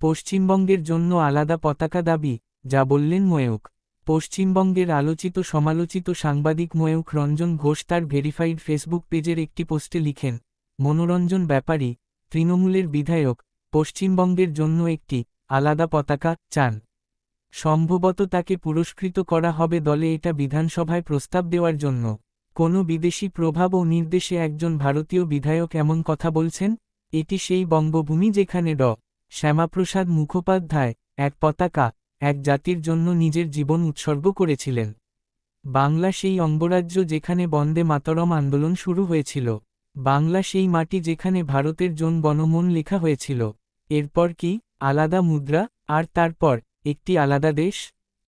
পশ্চিমবঙ্গের জন্য আলাদা পতাকা দাবি, যা বললেন ময়ূক পশ্চিমবঙ্গের আলোচিত সমালোচিত সাংবাদিক ময়ূক রঞ্জন ঘোষ তার ভেরিফাইড ফেসবুক পেজের একটি পোস্টে লিখেন, মনোরঞ্জন ব্যাপারী, তৃণমূলের বিধায়ক, পশ্চিমবঙ্গের জন্য একটি আলাদা পতাকা চান। সম্ভবত তাকে পুরস্কৃত করা হবে দলে এটা বিধানসভায় প্রস্তাব দেওয়ার জন্য। কোনো বিদেশি প্রভাব ও নির্দেশে একজন ভারতীয় বিধায়ক এমন কথা বলছেন? এটি সেই বঙ্গভূমি যেখানে ড শ্যামাপ্রসাদ মুখোপাধ্যায়, এক পতাকা, এক জাতির জন্য নিজের জীবন উৎসর্গ করেছিলেন। বাংলা সেই অঙ্গরাজ্য যেখানে বন্দে মাতরম আন্দোলন শুরু হয়েছিল। বাংলা সেই মাটি যেখানে ভারতের জন বনমন লেখা হয়েছিল। এরপর কি? আলাদা মুদ্রা, আর তারপর, একটি আলাদা দেশ?